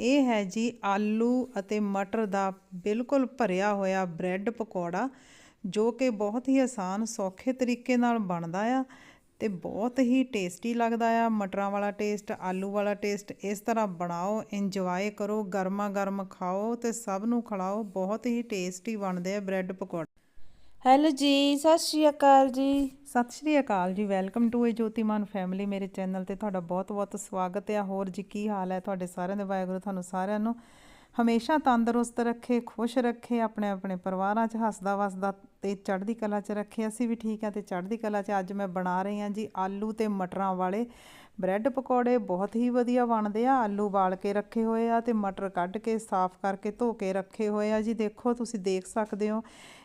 ਇਹ ਹੈ ਜੀ ਆਲੂ ਅਤੇ ਮਟਰ ਦਾ ਬਿਲਕੁਲ ਭਰਿਆ ਹੋਇਆ ਬ੍ਰੈਡ ਪਕੌੜਾ, ਜੋ ਕਿ ਬਹੁਤ ਹੀ ਆਸਾਨ, ਸੌਖੇ ਤਰੀਕੇ ਨਾਲ ਬਣਦਾ ਆ ਤੇ ਬਹੁਤ ਹੀ ਟੇਸਟੀ ਲੱਗਦਾ ਆ। ਮਟਰਾਂ ਵਾਲਾ ਟੇਸਟ, ਆਲੂ ਵਾਲਾ ਟੇਸਟ, ਇਸ ਤਰ੍ਹਾਂ ਬਣਾਓ, ਇੰਜੋਏ ਕਰੋ ਗਰਮਾ ਗਰਮ ਖਾਓ ਤੇ ਸਭ ਨੂੰ ਖਿਲਾਓ। ਬਹੁਤ ਹੀ ਟੇਸਟੀ ਬਣਦੇ ਆ ਬ੍ਰੈਡ ਪਕੌੜੇ। ਹੈਲੋ ਜੀ, ਸਤਿ ਸ਼੍ਰੀ ਅਕਾਲ ਜੀ। ਸਤਿ ਸ਼੍ਰੀ ਅਕਾਲ ਜੀ, welcome to a Jyotiman family ਮੇਰੇ ਚੈਨਲ ਤੇ ਤੁਹਾਡਾ ਬਹੁਤ-ਬਹੁਤ ਸਵਾਗਤ ਹੈ। ਹੋਰ ਜੀ, ਕੀ ਹਾਲ ਹੈ ਤੁਹਾਡੇ ਸਾਰਿਆਂ ਦੇ? ਵਾਹਿਗੁਰੂ ਤੁਹਾਨੂੰ ਸਾਰਿਆਂ ਨੂੰ ਹਮੇਸ਼ਾ ਤੰਦਰੁਸਤ ਰੱਖੇ, ਖੁਸ਼ ਰੱਖੇ ਆਪਣੇ ਆਪਣੇ ਪਰਿਵਾਰਾਂ 'ਚ ਹੱਸਦਾ ਵਸਦਾ ਤੇ ਚੜ੍ਹਦੀ ਕਲਾ 'ਚ ਰੱਖੇ। ਅਸੀਂ ਵੀ ਠੀਕ ਆ ਤੇ ਚੜ੍ਹਦੀ ਕਲਾ 'ਚ ਅੱਜ ਮੈਂ ਬਣਾ ਰਹੀ ਹਾਂ ਜੀ ਆਲੂ ਤੇ ਮਟਰਾਂ ਵਾਲੇ ਬ੍ਰੈਡ ਪਕੌੜੇ। ਬਹੁਤ ਹੀ ਵਧੀਆ ਬਣਦੇ ਆ, ਆਲੂ ਬਾਲ ਕੇ ਰੱਖੇ ਹੋਏ ਆ ਤੇ ਮਟਰ ਕੱਢ ਕੇ, ਸਾਫ਼ ਕਰਕੇ ਧੋ ਕੇ ਰੱਖੇ ਹੋਏ ਆ ਜੀ। ਦੇਖੋ, ਤੁਸੀਂ ਦੇਖ ਸਕਦੇ ਹੋ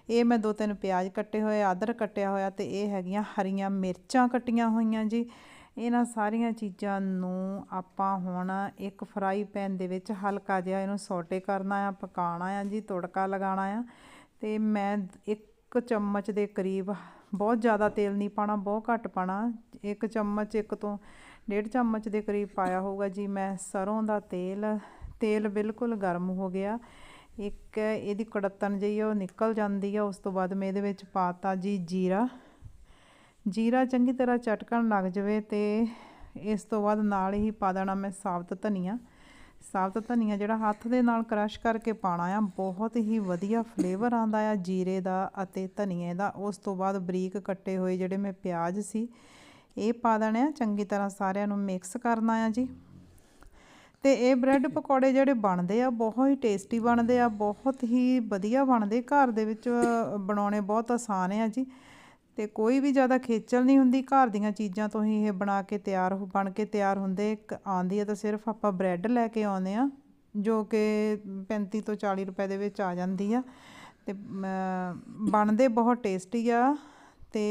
ਇਹ ਮੈਂ ਦੋ ਤਿੰਨ ਪਿਆਜ਼ ਕੱਟੇ ਹੋਏ, ਅਦਰਕ ਕੱਟਿਆ ਹੋਇਆ ਤੇ ਇਹ ਹੈਗੀਆਂ ਹਰੀਆਂ ਮਿਰਚਾਂ ਕੱਟੀਆਂ ਹੋਈਆਂ ਜੀ। ਇਹਨਾਂ ਸਾਰੀਆਂ ਚੀਜ਼ਾਂ ਨੂੰ ਆਪਾਂ ਹੁਣ ਇੱਕ ਫਰਾਈ ਪੈਨ ਦੇ ਵਿੱਚ ਹਲਕਾ ਜਿਹਾ ਇਹਨੂੰ ਸੌਟੇ ਕਰਨਾ ਆ, ਪਕਾਉਣਾ ਆ ਜੀ, ਤੜਕਾ ਲਗਾਉਣਾ ਆ। ਤੇ ਮੈਂ ਇੱਕ ਚਮਚ ਦੇ ਕਰੀਬ ਬਹੁਤ ਜ਼ਿਆਦਾ ਤੇਲ ਨਹੀਂ ਪਾਣਾ ਬਹੁਤ ਘੱਟ ਪਾਣਾ ਇੱਕ ਚਮਚ, ਇੱਕ ਤੋਂ ਡੇਢ ਚਮਚ ਦੇ ਕਰੀਬ ਪਾਇਆ ਹੋਊਗਾ ਜੀ। ਮੈਂ ਸਰੋਂ ਦਾ ਤੇਲ ਤੇਲ ਬਿਲਕੁਲ ਗਰਮ ਹੋ ਗਿਆ। ਇੱਕ ਇਹਦੀ ਕੜਤਨ ਜਿਹੀ ਉਹ ਨਿਕਲ ਜਾਂਦੀ ਆ, ਉਸ ਤੋਂ ਬਾਅਦ ਮੈਂ ਇਹਦੇ ਵਿੱਚ ਪਾਤਾ ਜੀ ਜੀਰਾ। ਜੀਰਾ ਚੰਗੀ ਤਰ੍ਹਾਂ ਚਟਕਣ ਲੱਗ ਜਾਵੇ ਤੇ ਇਸ ਤੋਂ ਬਾਅਦ ਨਾਲ ਹੀ ਪਾ ਦੇਣਾ ਮੈਂ ਸਾਬਤ ਧਨੀਆ। ਸਾਬਤ ਧਨੀਆ ਜਿਹੜਾ ਹੱਥ ਦੇ ਨਾਲ ਕ੍ਰਸ਼ ਕਰਕੇ ਪਾਣਾ ਆ, ਬਹੁਤ ਹੀ ਵਧੀਆ ਫਲੇਵਰ ਆਂਦਾ ਆ ਜੀਰੇ ਦਾ ਅਤੇ ਧਨੀਏ ਦਾ। ਉਸ ਤੋਂ ਬਾਅਦ ਬਰੀਕ ਕੱਟੇ ਹੋਏ ਜਿਹੜੇ ਮੈਂ ਪਿਆਜ਼ ਸੀ, ਇਹ ਪਾ ਦੇਣੇ ਆ। ਚੰਗੀ ਤਰ੍ਹਾਂ ਸਾਰਿਆਂ ਨੂੰ ਮਿਕਸ ਕਰਨਾ ਆ ਜੀ। ਤੇ ਇਹ ਬ੍ਰੈਡ ਪਕੌੜੇ ਜਿਹੜੇ ਬਣਦੇ ਆ, ਬਹੁਤ ਹੀ ਟੇਸਟੀ ਬਣਦੇ ਆ, ਬਹੁਤ ਹੀ ਵਧੀਆ ਬਣਦੇ। ਘਰ ਦੇ ਵਿੱਚ ਬਣਾਉਣੇ ਬਹੁਤ ਆਸਾਨ ਆ ਜੀ। ਤੇ ਕੋਈ ਵੀ ਜ਼ਿਆਦਾ ਖੇਚਲ ਨਹੀਂ ਹੁੰਦੀ, ਘਰ ਦੀਆਂ ਚੀਜ਼ਾਂ ਤੋਂ ਹੀ ਇਹ ਬਣਾ ਕੇ ਤਿਆਰ ਹੋ, ਬਣ ਕੇ ਤਿਆਰ ਹੁੰਦੇ। ਇੱਕ ਆਂਦੀ ਆ ਤਾਂ ਸਿਰਫ ਆਪਾਂ ਬ੍ਰੈਡ ਲੈ ਕੇ ਆਉਂਦੇ ਆ, ਜੋ ਕਿ 35 ਤੋਂ 40 ਰੁਪਏ ਦੇ ਵਿੱਚ ਆ ਜਾਂਦੀ ਆ। ਤੇ ਬਣਦੇ ਬਹੁਤ ਟੇਸਟੀ ਆ ਤੇ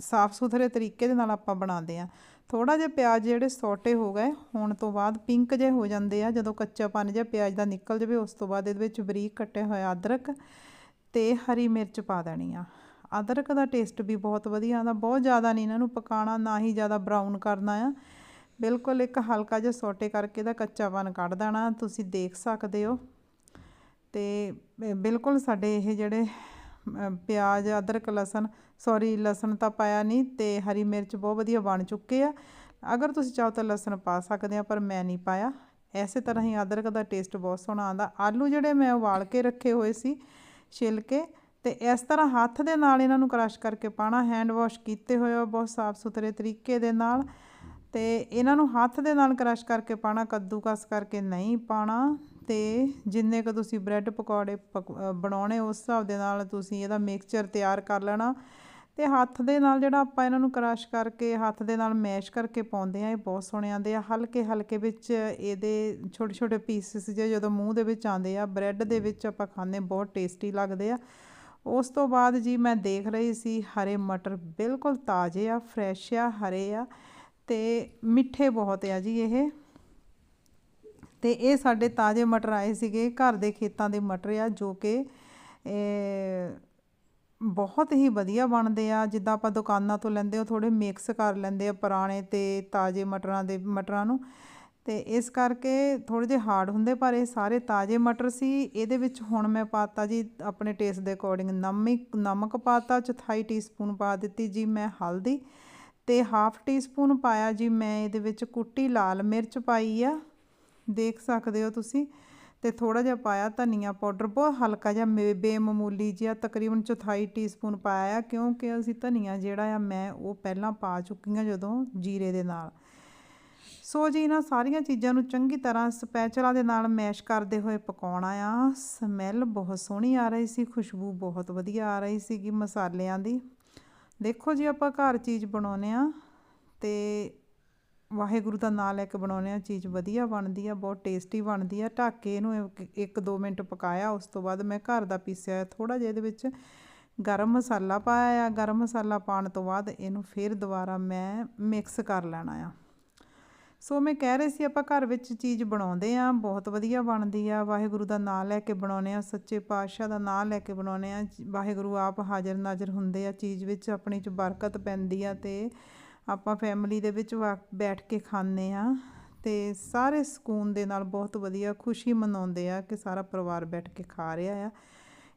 ਸਾਫ਼ ਸੁਥਰੇ ਤਰੀਕੇ ਦੇ ਨਾਲ ਆਪਾਂ ਬਣਾਉਂਦੇ ਆ। ਥੋੜਾ ਜਿਹਾ ਪਿਆਜ਼ ਜਿਹੜੇ ਸੌਟੇ ਹੋ ਗਏ, ਹੋਣ ਤੋਂ ਬਾਅਦ ਪਿੰਕ ਜੇ ਹੋ ਜਾਂਦੇ ਆ, ਜਦੋਂ ਕੱਚਾਪਨ ਜਿਹਾ ਪਿਆਜ਼ ਦਾ ਨਿਕਲ ਜਾਵੇ, ਉਸ ਤੋਂ ਬਾਅਦ ਇਹਦੇ ਵਿੱਚ ਬਰੀਕ ਕੱਟਿਆ ਹੋਇਆ ਅਦਰਕ ਤੇ ਹਰੀ ਮਿਰਚ ਪਾ ਦੇਣੀ ਆ। ਅਦਰਕ ਦਾ ਟੇਸਟ ਵੀ ਬਹੁਤ ਵਧੀਆ ਆਉਂਦਾ, ਬਹੁਤ ਜ਼ਿਆਦਾ ਨਹੀਂ ਇਹਨਾਂ ਨੂੰ ਪਕਾਉਣਾ, ਨਾ ਹੀ ਜ਼ਿਆਦਾ ਬਰਾਊਨ ਕਰਨਾ ਆ। ਬਿਲਕੁਲ ਇੱਕ ਹਲਕਾ ਜਿਹਾ ਸੌਟੇ ਕਰਕੇ ਇਹਦਾ ਕੱਚਾਪਨ ਕੱਢ ਦੇਣਾ, ਤੁਸੀਂ ਦੇਖ ਸਕਦੇ ਹੋ। ਤੇ ਬਿਲਕੁਲ ਸਾਡੇ ਇਹ ਜਿਹੜੇ ਪਿਆਜ਼, ਅਦਰਕ, ਲਸਣ ਸੌਰੀ ਲਸਣ ਤਾਂ ਪਾਇਆ ਨਹੀਂ ਅਤੇ ਹਰੀ ਮਿਰਚ ਬਹੁਤ ਵਧੀਆ ਬਣ ਚੁੱਕੇ ਆ। ਅਗਰ ਤੁਸੀਂ ਚਾਹੋ ਤਾਂ ਲਸਣ ਪਾ ਸਕਦੇ ਆ, ਪਰ ਮੈਂ ਨਹੀਂ ਪਾਇਆ। ਇਸੇ ਤਰ੍ਹਾਂ ਹੀ ਅਦਰਕ ਦਾ ਟੇਸਟ ਬਹੁਤ ਸੋਹਣਾ ਆਉਂਦਾ। ਆਲੂ ਜਿਹੜੇ ਮੈਂ ਉਬਾਲ ਕੇ ਰੱਖੇ ਹੋਏ ਸੀ ਛਿਲ ਕੇ ਤੇ ਇਸ ਤਰ੍ਹਾਂ ਹੱਥ ਦੇ ਨਾਲ ਇਹਨਾਂ ਨੂੰ ਕ੍ਰਸ਼ ਕਰਕੇ ਪਾਣਾ ਹੈਂਡ ਵਾਸ਼ ਕੀਤੇ ਹੋਏ ਆ ਬਹੁਤ ਸਾਫ਼ ਸੁਥਰੇ ਤਰੀਕੇ ਦੇ ਨਾਲ, ਤੇ ਇਹਨਾਂ ਨੂੰ ਹੱਥ ਦੇ ਨਾਲ ਕ੍ਰਸ਼ ਕਰਕੇ ਪਾਣਾ ਕੱਦੂਕਸ ਕਰਕੇ ਨਹੀਂ ਪਾਣਾ ਅਤੇ ਜਿੰਨੇ ਕੁ ਤੁਸੀਂ ਬ੍ਰੈਡ ਪਕੌੜੇ ਪਕ ਬਣਾਉਣੇ, ਉਸ ਹਿਸਾਬ ਦੇ ਨਾਲ ਤੁਸੀਂ ਇਹਦਾ ਮਿਕਸਚਰ ਤਿਆਰ ਕਰ ਲੈਣਾ ਅਤੇ ਹੱਥ ਦੇ ਨਾਲ ਜਿਹੜਾ ਆਪਾਂ ਇਹਨਾਂ ਨੂੰ ਕ੍ਰਸ਼ ਕਰਕੇ, ਹੱਥ ਦੇ ਨਾਲ ਮੈਸ਼ ਕਰਕੇ ਪਾਉਂਦੇ ਆ ਇਹ ਬਹੁਤ ਸੋਹਣੇ ਆਉਂਦੇ ਆ। ਹਲਕੇ ਹਲਕੇ ਵਿੱਚ ਇਹਦੇ ਛੋਟੇ ਛੋਟੇ ਪੀਸਿਸ ਜੇ ਜਦੋਂ ਮੂੰਹ ਦੇ ਵਿੱਚ ਆਉਂਦੇ ਆ ਬ੍ਰੈਡ ਦੇ ਵਿੱਚ ਆਪਾਂ ਖਾਂਦੇ ਬਹੁਤ ਟੇਸਟੀ ਲੱਗਦੇ ਆ। ਉਸ ਤੋਂ ਬਾਅਦ ਜੀ ਮੈਂ ਦੇਖ ਰਹੀ ਸੀ ਹਰੇ ਮਟਰ ਬਿਲਕੁਲ ਤਾਜ਼ੇ ਆ ਫਰੈਸ਼ ਆ, ਹਰੇ ਆ ਅਤੇ ਮਿੱਠੇ ਬਹੁਤ ਆ ਜੀ ਇਹ। ਤੇ ਇਹ ਸਾਡੇ ਤਾਜ਼ੇ ਮਟਰ ਆਏ ਸੀਗੇ, ਘਰ ਦੇ ਖੇਤਾਂ ਦੇ ਮਟਰ ਆ, ਜੋ ਕਿ ਬਹੁਤ ਹੀ ਵਧੀਆ ਬਣਦੇ ਆ। ਜਿੱਦਾਂ ਆਪਾਂ ਦੁਕਾਨਾਂ ਤੋਂ ਲੈਂਦੇ ਹੋ ਥੋੜੇ ਮਿਕਸ ਕਰ ਲੈਂਦੇ ਆ ਪੁਰਾਣੇ ਤੇ ਤਾਜ਼ੇ ਮਟਰਾਂ ਦੇ, ਮਟਰਾਂ ਨੂੰ। ਤੇ ਇਸ ਕਰਕੇ ਥੋੜੇ ਜਿਹਾ ਹਾਰਡ ਹੁੰਦੇ, ਪਰ ਇਹ ਸਾਰੇ ਤਾਜ਼ੇ ਮਟਰ ਸੀ। ਇਹਦੇ ਵਿੱਚ ਹੁਣ ਮੈਂ ਪਾਤਾ ਜੀ, ਆਪਣੇ ਟੇਸਟ ਦੇ ਅਕੋਰਡਿੰਗ ਨਮਕ ਨਮਕ ਪਾਤਾ, ਚੌਥਾਈ ਟੀਸਪੂਨ ਪਾ ਦਿੱਤੀ ਜੀ ਮੈਂ ਹਲਦੀ ਤੇ ਹਾਫ ਟੀਸਪੂਨ ਪਾਇਆ ਜੀ ਮੈਂ। ਇਹਦੇ ਵਿੱਚ ਕੁੱਟੀ ਲਾਲ ਮਿਰਚ ਪਾਈ ਆ। ਦੇਖ ਸਕਦੇ ਹੋ ਤੁਸੀਂ। ਤੇ ਥੋੜਾ ਜਿਹਾ ਪਾਇਆ ਧਨੀਆ ਪਾਊਡਰ, ਬਹੁਤ ਹਲਕਾ ਜਿਹਾ ਬੇਮਾਮੂਲੀ ਜਿਹਾ ਤਕਰੀਬਨ ਚੌਥਾਈ ਟੀਸਪੂਨ ਪਾਇਆ ਆ, ਕਿਉਂਕਿ ਅਸੀਂ ਧਨੀਆ ਜਿਹੜਾ ਆ ਮੈਂ ਉਹ ਪਹਿਲਾਂ ਪਾ ਚੁੱਕੀ ਹਾਂ ਜਦੋਂ ਜੀਰੇ ਦੇ ਨਾਲ। ਸੋ ਜੀ, ਇਹਨਾਂ ਸਾਰੀਆਂ ਚੀਜ਼ਾਂ ਨੂੰ ਚੰਗੀ ਤਰ੍ਹਾਂ ਸਪੈਚਲਾ ਦੇ ਨਾਲ ਮੈਸ਼ ਕਰਦੇ ਹੋਏ ਪਕਾਉਣਾ ਆ। ਸਮੈਲ ਬਹੁਤ ਸੋਹਣੀ ਆ ਰਹੀ ਸੀ, ਖੁਸ਼ਬੂ ਬਹੁਤ ਵਧੀਆ ਆ ਰਹੀ ਸੀਗੀ ਮਸਾਲਿਆਂ ਦੀ। ਦੇਖੋ ਜੀ, ਆਪਾਂ ਘਰ ਚੀਜ਼ ਬਣਾਉਨੇ ਆ ਤੇ ਵਾਹਿਗੁਰੂ ਦਾ ਨਾਮ ਲੈ ਕੇ ਬਣਾਉਂਦੇ ਆ, ਚੀਜ਼ ਵਧੀਆ ਬਣਦੀ ਆ, ਬਹੁਤ ਟੇਸਟੀ ਬਣਦੀ ਆ। ਢੱਕ ਕੇ ਇਹਨੂੰ 1-2 ਮਿੰਟ ਪਕਾਇਆ, ਉਸ ਤੋਂ ਬਾਅਦ ਮੈਂ ਘਰ ਦਾ ਪੀਸਿਆ ਥੋੜਾ ਜਿਹਾ ਇਹਦੇ ਵਿੱਚ ਗਰਮ ਮਸਾਲਾ ਪਾਇਆ ਆ। ਗਰਮ ਮਸਾਲਾ ਪਾਉਣ ਤੋਂ ਬਾਅਦ ਇਹਨੂੰ ਫਿਰ ਦੁਬਾਰਾ ਮੈਂ ਮਿਕਸ ਕਰ ਲੈਣਾ ਆ। ਸੋ ਮੈਂ ਕਹਿ ਰਹੀ ਸੀ, ਆਪਾਂ ਘਰ ਵਿੱਚ ਚੀਜ਼ ਬਣਾਉਂਦੇ ਆ, ਬਹੁਤ ਵਧੀਆ ਬਣਦੀ ਆ। ਵਾਹਿਗੁਰੂ ਦਾ ਨਾਮ ਲੈ ਕੇ ਬਣਾਉਨੇ ਆ, ਸੱਚੇ ਪਾਤਸ਼ਾਹ ਦਾ ਨਾਮ ਲੈ ਕੇ ਬਣਾਉਨੇ ਆ। ਵਾਹਿਗੁਰੂ ਆਪ ਹਾਜ਼ਰ ਨਾਜ਼ਰ ਹੁੰਦੇ ਆ, ਚੀਜ਼ ਵਿੱਚ ਆਪਣੀ ਚ ਬਰਕਤ ਪੈਂਦੀ ਆ ਤੇ ਆਪਾਂ ਫੈਮਿਲੀ ਦੇ ਵਿੱਚ ਬੈਠ ਕੇ ਖਾਂਦੇ ਆ ਤੇ ਸਾਰੇ ਸਕੂਨ ਦੇ ਨਾਲ ਬਹੁਤ ਵਧੀਆ ਖੁਸ਼ੀ ਮਨਾਉਂਦੇ ਆ ਕਿ ਸਾਰਾ ਪਰਿਵਾਰ ਬੈਠ ਕੇ ਖਾ ਰਿਹਾ ਆ।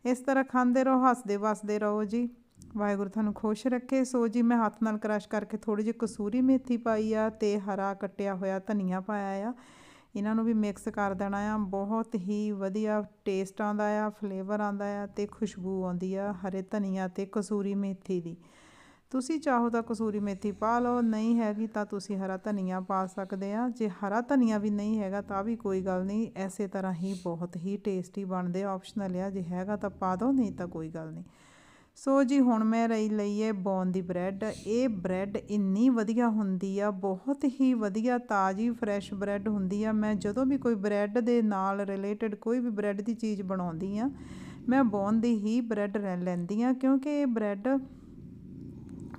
ਇਸ ਤਰ੍ਹਾਂ ਖਾਂਦੇ ਰਹੋ, ਹੱਸਦੇ ਵਸਦੇ ਰਹੋ ਜੀ। ਵਾਹਿਗੁਰੂ ਤੁਹਾਨੂੰ ਖੁਸ਼ ਰੱਖੇ। ਸੋ ਜੀ, ਮੈਂ ਹੱਥ ਨਾਲ ਕ੍ਰਸ਼ ਕਰਕੇ ਥੋੜੀ ਜਿਹੀ ਕਸੂਰੀ ਮੇਥੀ ਪਾਈ ਆ ਤੇ ਹਰਾ ਕੱਟਿਆ ਹੋਇਆ ਧਨੀਆ ਪਾਇਆ ਆ। ਇਹਨਾਂ ਨੂੰ ਵੀ ਮਿਕਸ ਕਰ ਦੇਣਾ ਆ। ਬਹੁਤ ਹੀ ਵਧੀਆ ਟੇਸਟ ਆਉਂਦਾ ਆ ਫਲੇਵਰ ਆਉਂਦਾ ਆ ਤੇ ਖੁਸ਼ਬੂ ਆਉਂਦੀ ਆ ਹਰੇ ਧਨੀਆ ਤੇ ਕਸੂਰੀ ਮੇਥੀ ਦੀ। ਤੁਸੀਂ ਚਾਹੋ ਤਾਂ ਕਸੂਰੀ ਮੇਥੀ ਪਾ ਲਓ, ਨਹੀਂ ਹੈਗੀ ਤਾਂ ਤੁਸੀਂ ਹਰਾ ਧਨੀਆ ਪਾ ਸਕਦੇ ਆ। ਜੇ ਹਰਾ ਧਨੀਆ ਵੀ ਨਹੀਂ ਹੈਗਾ ਤਾਂ ਵੀ ਕੋਈ ਗੱਲ ਨਹੀਂ, ਐਸੇ ਤਰ੍ਹਾਂ ਹੀ ਬਹੁਤ ਹੀ ਟੇਸਟੀ ਬਣਦੇ ਆਪਸ਼ਨਲ ਆ। ਜੇ ਹੈਗਾ ਤਾਂ ਪਾ ਦਿਓ ਨਹੀਂ ਤਾਂ ਕੋਈ ਗੱਲ ਨਹੀਂ। ਸੋ ਜੀ, ਹੁਣ ਮੈਂ ਰਹੀ ਲਈ ਹੈ ਬੌਨ ਦੀ ਬ੍ਰੈਡ। ਇਹ ਬ੍ਰੈਡ ਇੰਨੀ ਵਧੀਆ ਹੁੰਦੀ ਆ, ਬਹੁਤ ਹੀ ਵਧੀਆ ਤਾਜ਼ੀ ਫਰੈਸ਼ ਬ੍ਰੈਡ ਹੁੰਦੀ ਆ। ਮੈਂ ਜਦੋਂ ਵੀ ਕੋਈ ਬ੍ਰੈਡ ਦੇ ਨਾਲ ਰਿਲੇਟਡ ਕੋਈ ਵੀ ਬ੍ਰੈਡ ਦੀ ਚੀਜ਼ ਬਣਾਉਂਦੀ ਆ, ਮੈਂ ਬੌਨ ਦੀ ਹੀ ਬ੍ਰੈਡ ਲੈਂਦੀ ਆ, ਕਿਉਂਕਿ ਇਹ ਬ੍ਰੈਡ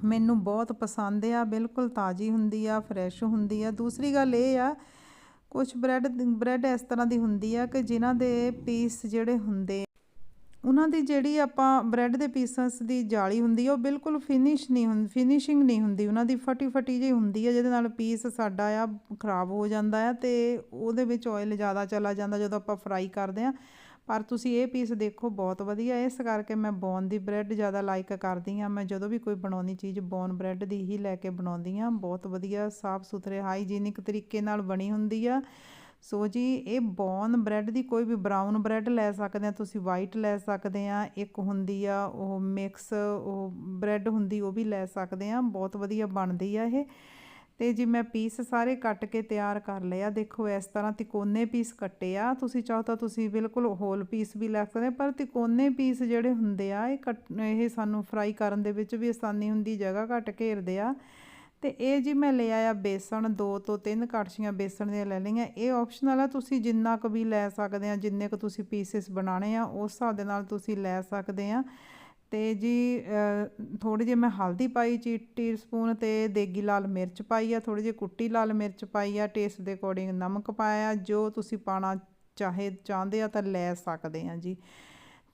ਮੈਨੂੰ ਬਹੁਤ ਪਸੰਦ ਆ, ਬਿਲਕੁਲ ਤਾਜ਼ੀ ਹੁੰਦੀ ਆ ਫਰੈਸ਼ ਹੁੰਦੀ ਆ। ਦੂਸਰੀ ਗੱਲ ਇਹ ਆ ਕੁਝ ਬ੍ਰੈਡ ਬ੍ਰੈਡ ਇਸ ਤਰ੍ਹਾਂ ਦੀ ਹੁੰਦੀ ਆ ਕਿ ਜਿਨ੍ਹਾਂ ਦੇ ਪੀਸ ਜਿਹੜੇ ਹੁੰਦੇ ਉਹਨਾਂ ਦੀ ਜਿਹੜੀ ਆਪਾਂ ਬ੍ਰੈਡ ਦੇ ਪੀਸਸ ਦੀ ਜਾਲੀ ਹੁੰਦੀ ਆ, ਉਹ ਬਿਲਕੁਲ ਫਿਨਿਸ਼ ਨਹੀਂ ਹੁੰਦੀ ਫਿਨਿਸ਼ਿੰਗ ਨਹੀਂ ਹੁੰਦੀ। ਉਹਨਾਂ ਦੀ ਫਟੀ ਫਟੀ ਜਿਹੀ ਹੁੰਦੀ ਆ, ਜਿਹਦੇ ਨਾਲ ਪੀਸ ਸਾਡਾ ਆ ਖਰਾਬ ਹੋ ਜਾਂਦਾ ਆ ਤੇ ਉਹਦੇ ਵਿੱਚ ਆਇਲ ਜ਼ਿਆਦਾ ਚਲਾ ਜਾਂਦਾ ਜਦੋਂ ਆਪਾਂ ਫਰਾਈ ਕਰਦੇ ਆ। ਪਰ ਤੁਸੀਂ ਇਹ ਪੀਸ ਦੇਖੋ, ਬਹੁਤ ਵਧੀਆ। ਇਸ ਕਰਕੇ ਮੈਂ ਬੌਨ ਦੀ ਬ੍ਰੈਡ ਜ਼ਿਆਦਾ ਲਾਈਕ ਕਰਦੀ ਹਾਂ। ਮੈਂ ਜਦੋਂ ਵੀ ਕੋਈ ਬਣਾਉਣੀ ਚੀਜ਼ ਬੌਨ ਬ੍ਰੈਡ ਦੀ ਹੀ ਲੈ ਕੇ ਬਣਾਉਂਦੀ ਹਾਂ। ਬਹੁਤ ਵਧੀਆ ਸਾਫ਼ ਸੁਥਰੇ ਹਾਈਜੀਨਿਕ ਤਰੀਕੇ ਨਾਲ ਬਣੀ ਹੁੰਦੀ ਆ। ਸੋ ਜੀ, ਇਹ ਬੌਨ ਬ੍ਰੈਡ ਦੀ ਕੋਈ ਵੀ ਬਰਾਊਨ ਬ੍ਰੈਡ ਲੈ ਸਕਦੇ ਆ। ਤੁਸੀਂ ਵਾਈਟ ਲੈ ਸਕਦੇ ਆ, ਇੱਕ ਹੁੰਦੀ ਆ, ਉਹ ਮਿਕਸ ਉਹ ਬ੍ਰੈਡ ਹੁੰਦੀ, ਉਹ ਵੀ ਲੈ ਸਕਦੇ ਆ। ਬਹੁਤ ਵਧੀਆ ਬਣਦੀ ਆ ਇਹ। ਤੇ ਜੀ ਮੈਂ ਪੀਸ ਸਾਰੇ ਕੱਟ ਕੇ ਤਿਆਰ ਕਰ ਲਿਆ, ਦੇਖੋ ਇਸ ਤਰ੍ਹਾਂ ਤਿਕੋਨੇ ਪੀਸ ਕੱਟੇ ਆ। ਤੁਸੀਂ ਚਾਹੋ ਤਾਂ ਤੁਸੀਂ ਬਿਲਕੁਲ ਹੋਲ ਪੀਸ ਵੀ ਲੈ ਸਕਦੇ ਪਰ ਤਿਕੋਨੇ ਪੀਸ ਜਿਹੜੇ ਹੁੰਦੇ ਆ, ਇਹ ਕੱਟ, ਇਹ ਸਾਨੂੰ ਫਰਾਈ ਕਰਨ ਦੇ ਵਿੱਚ ਵੀ ਆਸਾਨੀ ਹੁੰਦੀ, ਜਗ੍ਹਾ ਘੱਟ ਘੇਰਦੇ ਆ। ਤੇ ਇਹ ਜੀ ਮੈਂ ਲਿਆ ਆ ਬੇਸਣ, ਦੋ ਤੋਂ ਤਿੰਨ ਕੜਛੀਆਂ ਬੇਸਣ ਦੀਆਂ ਲੈ ਲਈਆਂ। ਇਹ ਆਪਸ਼ਨਲ ਆ, ਤੁਸੀਂ ਜਿੰਨਾ ਕੁ ਵੀ ਲੈ ਸਕਦੇ ਆ, ਜਿੰਨੇ ਕੁ ਤੁਸੀਂ ਪੀਸਿਸ ਬਣਾਣੇ ਆ, ਉਸ ਹਿਸਾਬ ਦੇ ਨਾਲ ਤੁਸੀਂ ਲੈ ਸਕਦੇ ਆ। ਅਤੇ ਜੀ ਥੋੜ੍ਹੀ ਜਿਹੀ ਮੈਂ ਹਲਦੀ ਪਾਈ ਚੀ ਸਪੂਨ ਅਤੇ ਦੇਗੀ ਲਾਲ ਮਿਰਚ ਪਾਈ ਆ, ਥੋੜ੍ਹੀ ਜਿਹੀ ਕੁੱਟੀ ਲਾਲ ਮਿਰਚ ਪਾਈ ਆ ਟੇਸਟ ਦੇ ਅਕੋਰਡਿੰਗ ਨਮਕ ਪਾਇਆ, ਜੋ ਤੁਸੀਂ ਪਾਉਣਾ ਚਾਹੇ, ਚਾਹੁੰਦੇ ਆ ਤਾਂ ਲੈ ਸਕਦੇ ਆ ਜੀ।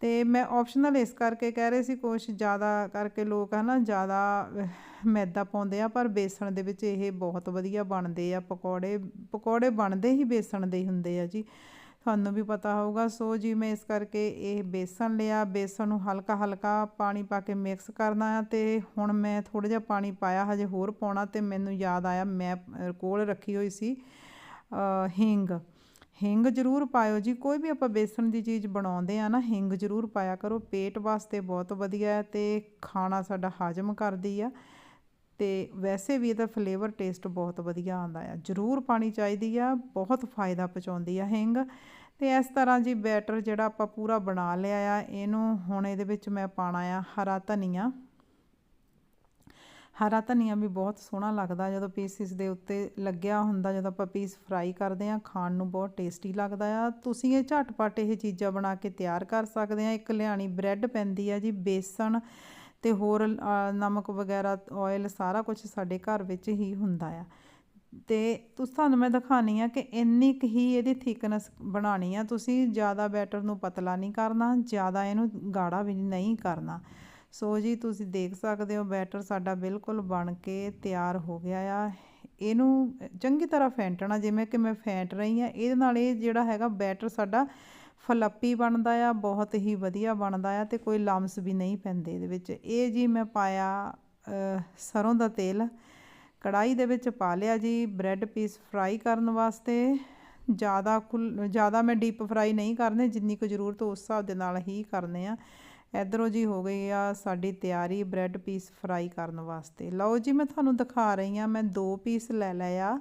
ਅਤੇ ਮੈਂ ਆਪਸ਼ਨਲ ਇਸ ਕਰਕੇ ਕਹਿ ਰਹੇ ਸੀ, ਕੁਛ ਜ਼ਿਆਦਾ ਕਰਕੇ ਲੋਕ ਹੈ ਨਾ ਜ਼ਿਆਦਾ ਮੈਦਾ ਪਾਉਂਦੇ ਆ, ਪਰ ਬੇਸਣ ਦੇ ਵਿੱਚ ਇਹ ਬਹੁਤ ਵਧੀਆ ਬਣਦੇ ਆ, ਪਕੌੜੇ ਪਕੌੜੇ ਬਣਦੇ ਹੀ ਬੇਸਣ ਦੇ ਹੁੰਦੇ ਆ ਜੀ। ਤੁਹਾਨੂੰ ਵੀ ਪਤਾ ਹੋਊਗਾ। ਸੋ ਜੀ, ਮੈਂ ਇਸ ਕਰਕੇ ਇਹ ਬੇਸਣ ਲਿਆ। ਬੇਸਣ ਨੂੰ ਹਲਕਾ ਹਲਕਾ ਪਾਣੀ ਪਾ ਕੇ ਮਿਕਸ ਕਰਨਾ ਆ ਤੇ ਹੁਣ ਮੈਂ ਥੋੜਾ ਜਿਹਾ ਪਾਣੀ ਪਾਇਆ, ਹਜੇ ਹੋਰ ਪਾਉਣਾ ਤੇ ਮੈਨੂੰ ਯਾਦ ਆਇਆ, ਮੈਂ ਕੋਲ ਰੱਖੀ ਹੋਈ ਸੀ ਹਿੰਗ। ਹਿੰਗ ਜ਼ਰੂਰ ਪਾਇਓ ਜੀ। ਕੋਈ ਵੀ ਆਪਾਂ ਬੇਸਣ ਦੀ ਚੀਜ਼ ਬਣਾਉਂਦੇ ਆ ਨਾ, ਹਿੰਗ ਜ਼ਰੂਰ ਪਾਇਆ ਕਰੋ। ਪੇਟ ਵਾਸਤੇ ਬਹੁਤ ਵਧੀਆ ਹੈ ਤੇ ਖਾਣਾ ਸਾਡਾ ਹਜਮ ਕਰਦੀ ਆ। ਤੇ ਵੈਸੇ ਵੀ ਇਹਦਾ ਫਲੇਵਰ ਟੇਸਟ ਬਹੁਤ ਵਧੀਆ ਆਉਂਦਾ ਆ। ਜ਼ਰੂਰ ਪਾਣੀ ਚਾਹੀਦੀ ਆ, ਬਹੁਤ ਫਾਇਦਾ ਪਹੁੰਚਾਉਂਦੀ ਆ ਹਿੰਗ। ਤੇ ਇਸ ਤਰ੍ਹਾਂ ਜੀ ਬੈਟਰ ਜਿਹੜਾ ਆਪਾਂ ਪੂਰਾ ਬਣਾ ਲਿਆ ਆ, ਇਹਨੂੰ ਹੁਣ ਇਹਦੇ ਵਿੱਚ ਮੈਂ ਪਾਣਾ ਆ ਹਰਾ ਧਨੀਆ। ਹਰਾ ਧਨੀਆ ਵੀ ਬਹੁਤ ਸੋਹਣਾ ਲੱਗਦਾ, ਜਦੋਂ ਪੀਸ ਇਸ ਦੇ ਉੱਤੇ ਲੱਗਿਆ ਹੁੰਦਾ, ਜਦੋਂ ਆਪਾਂ ਪੀਸ ਫਰਾਈ ਕਰਦੇ ਆ, ਖਾਣ ਨੂੰ ਬਹੁਤ ਟੇਸਟੀ ਲੱਗਦਾ ਆ। ਤੁਸੀਂ ਇਹ ਝਟਪਟ ਇਹ ਚੀਜ਼ਾਂ ਬਣਾ ਕੇ ਤਿਆਰ ਕਰ ਸਕਦੇ ਆ। ਇੱਕ ਲਿਆਣੀ ਬ੍ਰੈਡ ਪੈਂਦੀ ਆ ਜੀ, ਬੇਸਣ ਅਤੇ ਹੋਰ ਨਮਕ ਵਗੈਰਾ ਆਇਲ ਸਾਰਾ ਕੁਝ ਸਾਡੇ ਘਰ ਵਿੱਚ ਹੀ ਹੁੰਦਾ ਆ। ਅਤੇ ਤੁਸੀਂ, ਤੁਹਾਨੂੰ ਮੈਂ ਦਿਖਾਣੀ ਆ ਕਿ ਇੰਨੀ ਕੁ ਹੀ ਇਹਦੀ ਥਿਕਨੈਸ ਬਣਾਉਣੀ ਆ। ਤੁਸੀਂ ਜ਼ਿਆਦਾ ਬੈਟਰ ਨੂੰ ਪਤਲਾ ਨਹੀਂ ਕਰਨਾ, ਜ਼ਿਆਦਾ ਇਹਨੂੰ ਗਾੜਾ ਵੀ ਨਹੀਂ ਕਰਨਾ। ਸੋ ਜੀ, ਤੁਸੀਂ ਦੇਖ ਸਕਦੇ ਹੋ ਬੈਟਰ ਸਾਡਾ ਬਿਲਕੁਲ ਬਣ ਕੇ ਤਿਆਰ ਹੋ ਗਿਆ ਆ। ਇਹਨੂੰ ਚੰਗੀ ਤਰ੍ਹਾਂ ਫੈਂਟਣਾ, ਜਿਵੇਂ ਕਿ ਮੈਂ ਫੈਂਟ ਰਹੀ ਆ, ਇਹਦੇ ਨਾਲ ਇਹ ਜਿਹੜਾ ਹੈਗਾ ਬੈਟਰ ਸਾਡਾ ਫਲੱਪੀ ਬਣਦਾ ਆ, ਬਹੁਤ ਹੀ ਵਧੀਆ ਬਣਦਾ ਆ ਤੇ ਕੋਈ ਲਮਸ ਵੀ ਨਹੀਂ ਪੈਂਦੇ ਇਹਦੇ ਵਿੱਚ। ਇਹ ਜੀ ਮੈਂ ਪਾਇਆ ਸਰੋਂ ਦਾ ਤੇਲ। ਕੜਾਈ ਦੇ ਵਿੱਚ ਪਾ ਲਿਆ ਜੀ, ਬ੍ਰੈਡ ਪੀਸ ਫਰਾਈ ਕਰਨ ਵਾਸਤੇ। ਜ਼ਿਆਦਾ ਖੁੱਲ, ਜ਼ਿਆਦਾ ਮੈਂ ਡੀਪ ਫਰਾਈ ਨਹੀਂ ਕਰਨੇ, ਜਿੰਨੀ ਕੁ ਜ਼ਰੂਰਤ ਉਸ ਹਿਸਾਬ ਦੇ ਨਾਲ ਹੀ ਕਰਨੇ ਆ। ਇਧਰੋਂ ਜੀ ਹੋ ਗਈ ਆ ਸਾਡੀ ਤਿਆਰੀ ਬ੍ਰੈਡ ਪੀਸ ਫਰਾਈ ਕਰਨ ਵਾਸਤੇ। ਲਓ ਜੀ, ਮੈਂ ਤੁਹਾਨੂੰ ਦਿਖਾ ਰਹੀ ਆ ਮੈਂ ਦੋ ਪੀਸ ਲੈ ਲਿਆ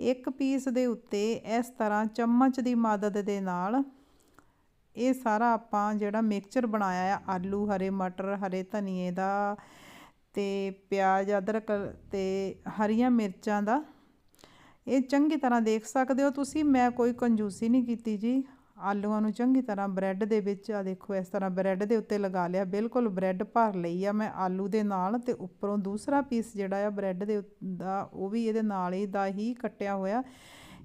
ਇੱਕ ਪੀਸ ਦੇ ਉੱਤੇ ਇਸ ਤਰ੍ਹਾਂ ਚਮਚ ਦੀ ਮਦਦ ਦੇ ਨਾਲ ਇਹ ਸਾਰਾ ਆਪਾਂ ਜਿਹੜਾ ਮਿਕਸਚਰ ਬਣਾਇਆ ਆ, ਆਲੂ, ਹਰੇ ਮਟਰ, ਹਰੇ ਧਨੀਏ ਦਾ ਤੇ ਪਿਆਜ਼, ਅਦਰਕ ਤੇ ਹਰੀਆਂ ਮਿਰਚਾਂ ਦਾ। ਇਹ ਚੰਗੀ ਤਰ੍ਹਾਂ ਦੇਖ ਸਕਦੇ ਹੋ ਤੁਸੀਂ, ਮੈਂ ਕੋਈ ਕੰਜੂਸੀ ਨਹੀਂ ਕੀਤੀ ਜੀ। ਆਲੂਆਂ ਨੂੰ ਚੰਗੀ ਤਰ੍ਹਾਂ ਬ੍ਰੈਡ ਦੇ ਵਿੱਚ ਆ ਦੇਖੋ ਇਸ ਤਰ੍ਹਾਂ ਬ੍ਰੈਡ ਦੇ ਉੱਤੇ ਲਗਾ ਲਿਆ, ਬਿਲਕੁਲ ਬ੍ਰੈਡ ਭਰ ਲਈ ਆ ਮੈਂ ਆਲੂ ਦੇ ਨਾਲ ਤੇ ਉੱਪਰੋਂ ਦੂਸਰਾ ਪੀਸ ਜਿਹੜਾ ਆ ਬ੍ਰੈਡ ਦੇ ਦਾ ਉਹ ਵੀ ਇਹਦੇ ਨਾਲ ਹੀ, ਦਾ ਹੀ ਕੱਟਿਆ ਹੋਇਆ।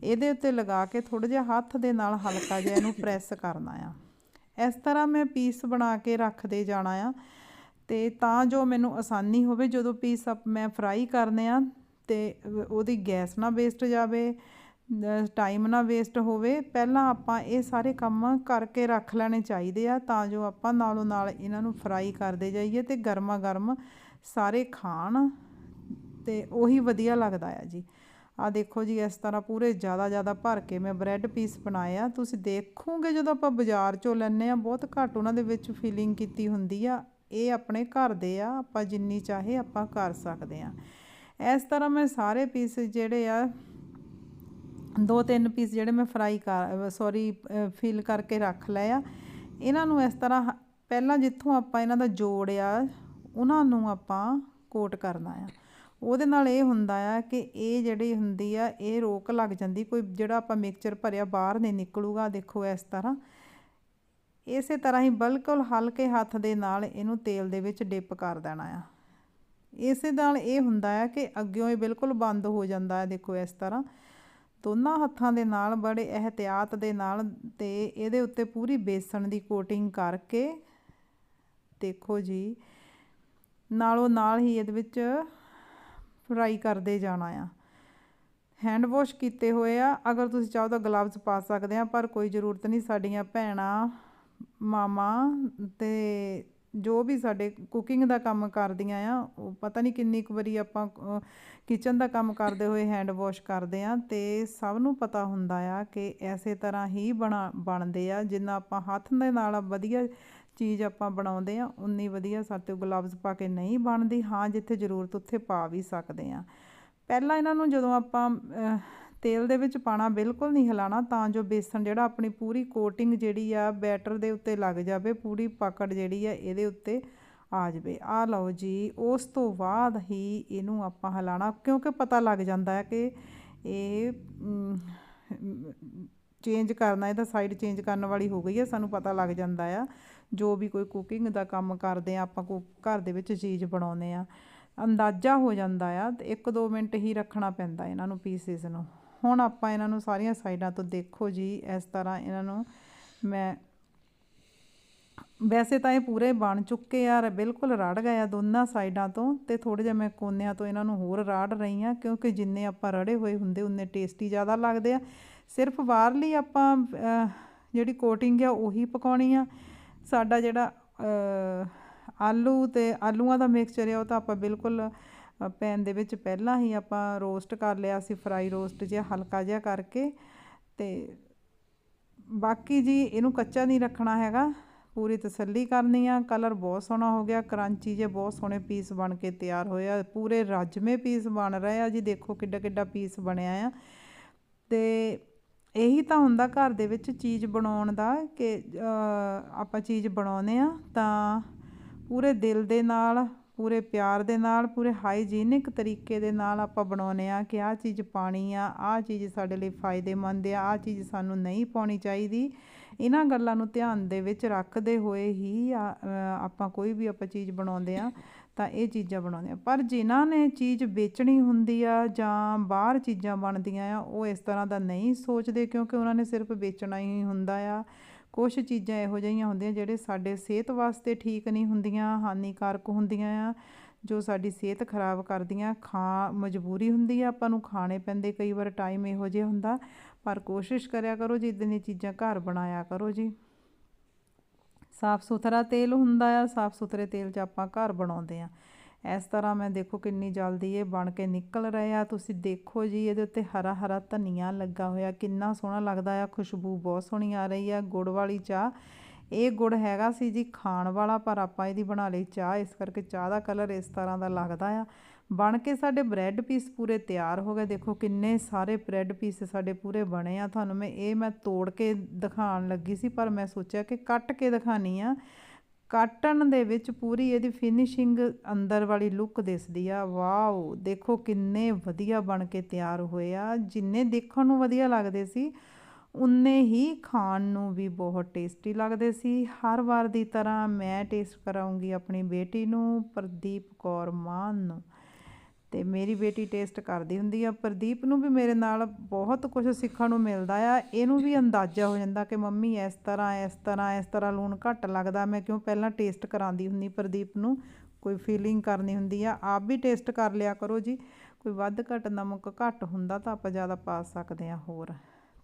ਇਹਦੇ ਉੱਤੇ ਲਗਾ ਕੇ ਥੋੜਾ ਜਿਹਾ ਹੱਥ ਦੇ ਨਾਲ ਹਲਕਾ ਜਿਹਾ ਇਹਨੂੰ ਪ੍ਰੈਸ ਕਰਨਾ ਆ। ਇਸ ਤਰ੍ਹਾਂ ਮੈਂ ਪੀਸ ਬਣਾ ਕੇ ਰੱਖਦੇ ਜਾਣਾ ਆ ਤੇ ਤਾਂ ਜੋ ਮੈਨੂੰ ਆਸਾਨੀ ਹੋਵੇ ਜਦੋਂ ਪੀਸ ਮੈਂ ਫਰਾਈ ਕਰਨੇ ਆ ਤੇ ਉਹਦੀ ਗੈਸ ਨਾ ਵੇਸਟ ਜਾਵੇ ਟਾਈਮ ਨਾ ਵੇਸਟ ਹੋਵੇ, ਪਹਿਲਾਂ ਆਪਾਂ ਇਹ ਸਾਰੇ ਕੰਮ ਕਰਕੇ ਰੱਖ ਲੈਣੇ ਚਾਹੀਦੇ ਆ ਤਾਂ ਜੋ ਆਪਾਂ ਨਾਲੋਂ ਨਾਲ ਇਹਨਾਂ ਨੂੰ ਫਰਾਈ ਕਰਦੇ ਜਾਈਏ ਤੇ ਗਰਮਾ ਗਰਮ ਸਾਰੇ ਖਾਣ ਤੇ ਉਹੀ ਵਧੀਆ ਲੱਗਦਾ ਆ ਜੀ। ਆ ਦੇਖੋ ਜੀ, ਇਸ ਤਰ੍ਹਾਂ ਪੂਰੇ ਜ਼ਿਆਦਾ ਜ਼ਿਆਦਾ ਭਰ ਕੇ ਮੈਂ ਬ੍ਰੈਡ ਪੀਸ ਬਣਾਏ ਆ। ਤੁਸੀਂ ਦੇਖੋਗੇ ਜਦੋਂ ਆਪਾਂ ਬਾਜ਼ਾਰ ਚੋਂ ਲੈਂਦੇ ਆ, ਬਹੁਤ ਘੱਟ ਉਹਨਾਂ ਦੇ ਵਿੱਚ ਫੀਲਿੰਗ ਕੀਤੀ ਹੁੰਦੀ ਆ। ਇਹ ਆਪਣੇ ਘਰ ਦੇ ਆ, ਆਪਾਂ ਜਿੰਨੀ ਚਾਹੇ ਆਪਾਂ ਕਰ ਸਕਦੇ ਆ। ਇਸ ਤਰ੍ਹਾਂ ਮੈਂ ਸਾਰੇ ਪੀਸ ਜਿਹੜੇ ਆ ਦੋ ਤਿੰਨ ਪੀਸ ਜਿਹੜੇ ਮੈਂ ਫਰਾਈ ਕਰ ਸੌਰੀ ਫਿਲ ਕਰਕੇ ਰੱਖ ਲਏ ਆ। ਇਹਨਾਂ ਨੂੰ ਇਸ ਤਰ੍ਹਾਂ ਪਹਿਲਾਂ ਜਿੱਥੋਂ ਆਪਾਂ ਇਹਨਾਂ ਦਾ ਜੋੜ ਆ, ਉਹਨਾਂ ਨੂੰ ਆਪਾਂ ਕੋਟ ਕਰਨਾ ਆ। ਉਹਦੇ ਨਾਲ ਇਹ ਹੁੰਦਾ ਆ ਕਿ ਇਹ ਜਿਹੜੀ ਹੁੰਦੀ ਆ, ਇਹ ਰੋਕ ਲੱਗ ਜਾਂਦੀ, ਕੋਈ ਜਿਹੜਾ ਆਪਾਂ ਮਿਕਸਚਰ ਭਰਿਆ ਬਾਹਰ ਨਹੀਂ ਨਿਕਲੂਗਾ, ਦੇਖੋ ਇਸ ਤਰ੍ਹਾਂ। ਇਸੇ ਤਰ੍ਹਾਂ ਹੀ ਬਿਲਕੁਲ ਹਲਕੇ ਹੱਥ ਦੇ ਨਾਲ ਇਹਨੂੰ ਤੇਲ ਦੇ ਵਿੱਚ ਡਿਪ ਕਰ ਦੇਣਾ ਆ। ਇਸੇ ਨਾਲ ਇਹ ਹੁੰਦਾ ਹੈ ਕਿ ਅੱਗਿਓਂ ਇਹ ਬਿਲਕੁਲ ਬੰਦ ਹੋ ਜਾਂਦਾ ਹੈ ਦੇਖੋ ਇਸ ਤਰ੍ਹਾਂ। ਦੋਨਾਂ ਹੱਥਾਂ ਦੇ ਨਾਲ, ਬੜੇ ਇਹਤਿਆਤ ਦੇ ਨਾਲ ਤੇ ਇਹਦੇ ਉੱਤੇ ਪੂਰੀ ਬੇਸਣ ਦੀ ਕੋਟਿੰਗ ਕਰਕੇ ਦੇਖੋ ਜੀ, ਨਾਲੋਂ ਨਾਲ ਹੀ ਇਹਦੇ ਵਿੱਚ ਫਰਾਈ ਕਰਦੇ ਜਾਣਾ ਆ। ਹੈਂਡ ਵਾਸ਼ ਕੀਤੇ ਹੋਏ ਆ। ਅਗਰ ਤੁਸੀਂ ਚਾਹੋ ਤਾਂ ਗਲਵਜ਼ ਪਾ ਸਕਦੇ ਆ, ਪਰ ਕੋਈ ਜ਼ਰੂਰਤ ਨਹੀਂ। ਸਾਡੀਆਂ ਭੈਣਾਂ, ਮਾਮਾ ਤੇ ਜੋ ਵੀ ਸਾਡੇ ਕੁਕਿੰਗ ਦਾ ਕੰਮ ਕਰਦੀਆਂ ਆ, ਉਹ ਪਤਾ ਨਹੀਂ ਕਿੰਨੀ ਕੁ ਵਾਰੀ ਆਪਾਂ ਕਿਚਨ ਦਾ ਕੰਮ ਕਰਦੇ ਹੋਏ ਹੈਂਡ ਵਾਸ਼ ਕਰਦੇ ਆ ਤੇ ਸਭ ਨੂੰ ਪਤਾ ਹੁੰਦਾ ਆ ਕਿ ਐਸੇ ਤਰ੍ਹਾਂ ਹੀ ਬਣਾ, ਬਣਦੇ ਆ, ਜਿੰਨਾ ਆਪਾਂ ਹੱਥ ਦੇ ਨਾਲ ਵਧੀਆ ਚੀਜ਼ ਆਪਾਂ ਬਣਾਉਂਦੇ ਆ ਉਨੀ ਵਧੀਆ ਸਾਡੇ ਗਲਵਜ਼ ਪਾ ਕੇ ਨਹੀਂ ਬਣਦੀ ਹਾਂ ਜਿੱਥੇ ਜ਼ਰੂਰਤ ਉੱਥੇ ਪਾ ਵੀ ਸਕਦੇ ਆ ਪਹਿਲਾਂ ਇਹਨਾਂ ਨੂੰ ਜਦੋਂ ਆਪਾਂ ਤੇਲ ਦੇ ਵਿੱਚ ਪਾਣਾ ਬਿਲਕੁਲ ਨਹੀਂ ਹਿਲਾਣਾ ਤਾਂ ਜੋ ਬੇਸਣ ਜਿਹੜਾ ਆਪਣੀ ਪੂਰੀ ਕੋਟਿੰਗ ਜਿਹੜੀ ਆ ਬੈਟਰ ਦੇ ਉੱਤੇ ਲੱਗ ਜਾਵੇ ਪੂਰੀ ਪਕੜ ਜਿਹੜੀ ਆ ਇਹਦੇ ਉੱਤੇ ਆ ਜਾਵੇ ਆ ਲਓ ਜੀ ਉਸ ਤੋਂ ਬਾਅਦ ਹੀ ਇਹਨੂੰ ਆਪਾਂ ਹਿਲਾਣਾ ਕਿਉਂਕਿ ਪਤਾ ਲੱਗ ਜਾਂਦਾ ਹੈ ਕਿ ਇਹ ਚੇਂਜ ਕਰਨਾ ਇਹਦਾ ਸਾਈਡ ਚੇਂਜ ਕਰਨ ਵਾਲੀ ਹੋ ਗਈ ਹੈ ਸਾਨੂੰ ਪਤਾ ਲੱਗ ਜਾਂਦਾ ਆ ਜੋ ਵੀ ਕੋਈ ਕੁਕਿੰਗ ਦਾ ਕੰਮ ਕਰਦੇ ਆ, ਆਪਾਂ ਕੋ ਘਰ ਦੇ ਵਿੱਚ ਚੀਜ਼ ਬਣਾਉਂਦੇ ਆ, ਅੰਦਾਜ਼ਾ ਹੋ ਜਾਂਦਾ ਆ, ਤੇ 1-2 ਮਿੰਟ ਹੀ ਰੱਖਣਾ ਪੈਂਦਾ ਇਹਨਾਂ ਨੂੰ ਪੀਸਿਸ ਨੂੰ। ਹੁਣ ਆਪਾਂ ਇਹਨਾਂ ਨੂੰ ਸਾਰੀਆਂ ਸਾਈਡਾਂ ਤੋਂ ਦੇਖੋ ਜੀ, ਇਸ ਤਰ੍ਹਾਂ ਇਹਨਾਂ ਨੂੰ ਮੈਂ ਵੈਸੇ ਤਾਂ ਇਹ ਪੂਰੇ ਬਣ ਚੁੱਕੇ ਆ ਬਿਲਕੁਲ ਰੜ ਗਏ ਆ ਦੋਨਾਂ ਸਾਈਡਾਂ ਤੋਂ, ਤੇ ਥੋੜੇ ਜਿਹਾ ਮੈਂ ਕੋਨਿਆਂ ਤੋਂ ਇਹਨਾਂ ਨੂੰ ਹੋਰ ਰਾੜ ਰਹੀ ਆ ਕਿਉਂਕਿ ਜਿੰਨੇ ਆਪਾਂ ਰੜੇ ਹੋਏ ਹੁੰਦੇ, ਉਨੇ ਟੇਸਟੀ ਜ਼ਿਆਦਾ ਲੱਗਦੇ ਆ। ਸਿਰਫ ਬਾਹਰਲੀ ਆਪਾਂ ਜਿਹੜੀ ਕੋਟਿੰਗ ਆ, ਉਹੀ ਪਕਾਉਣੀ ਆ। ਸਾਡਾ ਜਿਹੜਾ ਆਲੂ ਅਤੇ ਆਲੂਆਂ ਦਾ ਮਿਕਸਚਰ ਆ, ਉਹ ਤਾਂ ਆਪਾਂ ਬਿਲਕੁਲ ਪੈਨ ਦੇ ਵਿੱਚ ਪਹਿਲਾਂ ਹੀ ਆਪਾਂ ਰੋਸਟ ਕਰ ਲਿਆ ਸੀ ਫਰਾਈ ਰੋਸਟ ਜਿਹਾ ਹਲਕਾ ਜਿਹਾ ਕਰਕੇ ਅਤੇ ਬਾਕੀ ਜੀ ਇਹਨੂੰ ਕੱਚਾ ਨਹੀਂ ਰੱਖਣਾ ਹੈਗਾ। ਪੂਰੀ ਤਸੱਲੀ ਕਰਨੀ ਆ ਕਲਰ ਬਹੁਤ ਸੋਹਣਾ ਹੋ ਗਿਆ ਕਰੰਚੀ ਜੇ ਬਹੁਤ ਸੋਹਣੇ ਪੀਸ ਬਣ ਕੇ ਤਿਆਰ ਹੋਏ ਆ, ਪੂਰੇ ਰਾਜਮੇ ਪੀਸ ਬਣ ਰਹੇ ਆ ਜੀ, ਦੇਖੋ ਕਿੱਡਾ ਕਿੱਡਾ ਪੀਸ ਬਣਿਆ ਆ। ਤੇ ਇਹੀ ਤਾਂ ਹੁੰਦਾ ਘਰ ਦੇ ਵਿੱਚ ਚੀਜ਼ ਬਣਾਉਣ ਦਾ ਕਿ ਆਪਾਂ ਚੀਜ਼ ਬਣਾਉਂਦੇ ਹਾਂ ਤਾਂ ਪੂਰੇ ਦਿਲ ਦੇ ਨਾਲ, ਪੂਰੇ ਪਿਆਰ ਦੇ ਨਾਲ, ਪੂਰੇ ਹਾਈਜੀਨਿਕ ਤਰੀਕੇ ਦੇ ਨਾਲ ਆਪਾਂ ਬਣਾਉਂਦੇ ਆ ਕਿ ਆਹ ਚੀਜ਼ ਪਾਣੀ ਆ, ਆਹ ਚੀਜ਼ ਸਾਡੇ ਲਈ ਫਾਇਦੇਮੰਦ ਆ, ਆਹ ਚੀਜ਼ ਸਾਨੂੰ ਨਹੀਂ ਪਾਉਣੀ ਚਾਹੀਦੀ। ਇਹਨਾਂ ਗੱਲਾਂ ਨੂੰ ਧਿਆਨ ਦੇ ਵਿੱਚ ਰੱਖਦੇ ਹੋਏ ਹੀ ਆਪਾਂ ਕੋਈ ਵੀ ਆਪਾਂ ਚੀਜ਼ ਬਣਾਉਂਦੇ ਆ ਤਾਂ ਇਹ ਚੀਜ਼ਾਂ ਬਣਾਉਂਦੇ ਆ ਪਰ ਜਿਨ੍ਹਾਂ ਨੇ ਚੀਜ਼ ਵੇਚਣੀ ਹੁੰਦੀ ਆ ਜਾਂ ਬਾਹਰ ਚੀਜ਼ਾਂ ਬਣਦੀਆਂ ਆ, ਉਹ ਇਸ ਤਰ੍ਹਾਂ ਦਾ ਨਹੀਂ ਸੋਚਦੇ ਕਿਉਂਕਿ ਉਹਨਾਂ ਨੇ ਸਿਰਫ ਵੇਚਣਾ ਹੀ ਹੁੰਦਾ ਆ। ਕੁਝ ਚੀਜ਼ਾਂ ਇਹੋ ਜਿਹੀਆਂ ਹੁੰਦੀਆਂ ਜਿਹੜੇ ਸਾਡੇ ਸਿਹਤ ਵਾਸਤੇ ਠੀਕ ਨਹੀਂ ਹੁੰਦੀਆਂ, ਹਾਨੀਕਾਰਕ ਹੁੰਦੀਆਂ ਆ, ਜੋ ਸਾਡੀ ਸਿਹਤ ਖਰਾਬ ਕਰਦੀਆਂ। ਖਾ ਮਜਬੂਰੀ ਹੁੰਦੀ ਆ, ਆਪਾਂ ਨੂੰ ਖਾਣੇ ਪੈਂਦੇ ਕਈ ਵਾਰ ਟਾਈਮ ਇਹੋ ਜਿਹਾ ਹੁੰਦਾ। ਪਰ ਕੋਸ਼ਿਸ਼ ਕਰਿਆ ਕਰੋ ਜੀ, ਇਦਾਂ ਦੀਆਂ ਚੀਜ਼ਾਂ ਘਰ ਬਣਾਇਆ ਕਰੋ ਜੀ। ਸਾਫ਼ ਸੁਥਰਾ ਤੇਲ ਹੁੰਦਾ ਆ ਸਾਫ਼ ਸੁਥਰੇ ਤੇਲ 'ਚ ਆਪਾਂ ਘਰ ਬਣਾਉਂਦੇ ਆ। ਇਸ ਤਰ੍ਹਾਂ ਮੈਂ ਦੇਖੋ ਕਿੰਨੀ ਜਲਦੀ ਇਹ ਬਣ ਕੇ ਨਿਕਲ ਰਹੇ ਆ। ਤੁਸੀਂ ਦੇਖੋ ਜੀ, ਇਹਦੇ ਉੱਤੇ ਹਰਾ ਹਰਾ ਧਨੀਆ ਲੱਗਾ ਹੋਇਆ, ਕਿੰਨਾ ਸੋਹਣਾ ਲੱਗਦਾ ਆ। ਖੁਸ਼ਬੂ ਬਹੁਤ ਸੋਹਣੀ ਆ ਰਹੀ ਆ, ਗੁੜ ਵਾਲੀ ਚਾਹ। ਇਹ ਗੁੜ ਹੈਗਾ ਸੀ ਜੀ ਖਾਣ ਵਾਲਾ, ਪਰ ਆਪਾਂ ਇਹਦੀ ਬਣਾ ਲਈ ਚਾਹ, ਇਸ ਕਰਕੇ ਚਾਹ ਦਾ ਕਲਰ ਇਸ ਤਰ੍ਹਾਂ ਦਾ ਲੱਗਦਾ ਆ। ਬਣ ਕੇ ਸਾਡੇ ਬ੍ਰੈਡ ਪੀਸ ਪੂਰੇ ਤਿਆਰ ਹੋ ਗਏ। ਦੇਖੋ ਕਿੰਨੇ ਸਾਰੇ ਬ੍ਰੈਡ ਪੀਸ ਸਾਡੇ ਪੂਰੇ ਬਣੇ ਆ। ਤੁਹਾਨੂੰ ਮੈਂ ਇਹ ਮੈਂ ਤੋੜ ਕੇ ਦਿਖਾਉਣ ਲੱਗੀ ਸੀ, ਪਰ ਮੈਂ ਸੋਚਿਆ ਕਿ ਕੱਟ ਕੇ ਦਿਖਾਣੀ ਆ। ਕੱਟਣ ਦੇ ਵਿੱਚ ਪੂਰੀ ਇਹਦੀ ਫਿਨਿਸ਼ਿੰਗ ਅੰਦਰ ਵਾਲੀ ਲੁੱਕ ਦਿਸਦੀ ਆ। ਵਾਓ, ਦੇਖੋ ਕਿੰਨੇ ਵਧੀਆ ਬਣ ਕੇ ਤਿਆਰ ਹੋਏ ਆ। ਜਿੰਨੇ ਦੇਖਣ ਨੂੰ ਵਧੀਆ ਲੱਗਦੇ ਸੀ, ਉਨੇ ਹੀ ਖਾਣ ਨੂੰ ਵੀ ਬਹੁਤ ਟੇਸਟੀ ਲੱਗਦੇ ਸੀ। ਹਰ ਵਾਰ ਦੀ ਤਰ੍ਹਾਂ ਮੈਂ ਟੇਸਟ ਕਰਾਉਂਗੀ ਆਪਣੀ ਬੇਟੀ ਨੂੰ, ਪ੍ਰਦੀਪ ਕੌਰ ਮਾਨ ਨੂੰ। ਤੇ ਮੇਰੀ ਬੇਟੀ ਟੇਸਟ ਕਰਦੀ ਹੁੰਦੀ ਆ। ਪ੍ਰਦੀਪ ਨੂੰ ਵੀ ਮੇਰੇ ਨਾਲ ਬਹੁਤ ਕੁਝ ਸਿੱਖਣ ਨੂੰ ਮਿਲਦਾ ਆ। ਇਹਨੂੰ ਵੀ ਅੰਦਾਜ਼ਾ ਹੋ ਜਾਂਦਾ ਕਿ ਮੰਮੀ ਇਸ ਤਰ੍ਹਾਂ ਇਸ ਤਰ੍ਹਾਂ ਇਸ ਤਰ੍ਹਾਂ ਲੂਣ ਘੱਟ ਲੱਗਦਾ। ਮੈਂ ਕਿਉਂ ਪਹਿਲਾਂ ਟੇਸਟ ਕਰਾਉਂਦੀ ਹੁੰਦੀ ਪ੍ਰਦੀਪ ਨੂੰ। ਕੋਈ ਫੀਲਿੰਗ ਕਰਨੀ ਹੁੰਦੀ ਆ। ਆਪ ਵੀ ਟੇਸਟ ਕਰ ਲਿਆ ਕਰੋ ਜੀ। ਕੋਈ ਵੱਧ ਘੱਟ ਨਮਕ ਘੱਟ ਹੁੰਦਾ ਤਾਂ ਆਪਾਂ ਜ਼ਿਆਦਾ ਪਾ ਸਕਦੇ ਹਾਂ ਹੋਰ।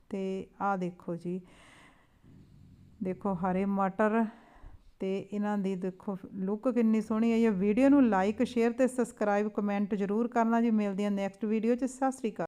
ਤੇ ਆਹ ਦੇਖੋ ਜੀ। ਦੇਖੋ ਹਰੇ ਮਟਰ ਤੇ ਇਹਨਾਂ ਦੀ ਦੇਖੋ ਲੁੱਕ ਕਿੰਨੀ ਸੋਹਣੀ ਹੈ। ਇਹ ਵੀਡੀਓ ਨੂੰ ਲਾਈਕ ਸ਼ੇਅਰ ਤੇ ਸਬਸਕ੍ਰਾਈਬ ਕਮੈਂਟ ਜ਼ਰੂਰ ਕਰਨਾ ਜੀ। ਮਿਲਦੀ ਹਾਂ ਨੈਕਸਟ ਵੀਡੀਓ 'ਚ। ਸਤਿ ਸ੍ਰੀ ਅਕਾਲ।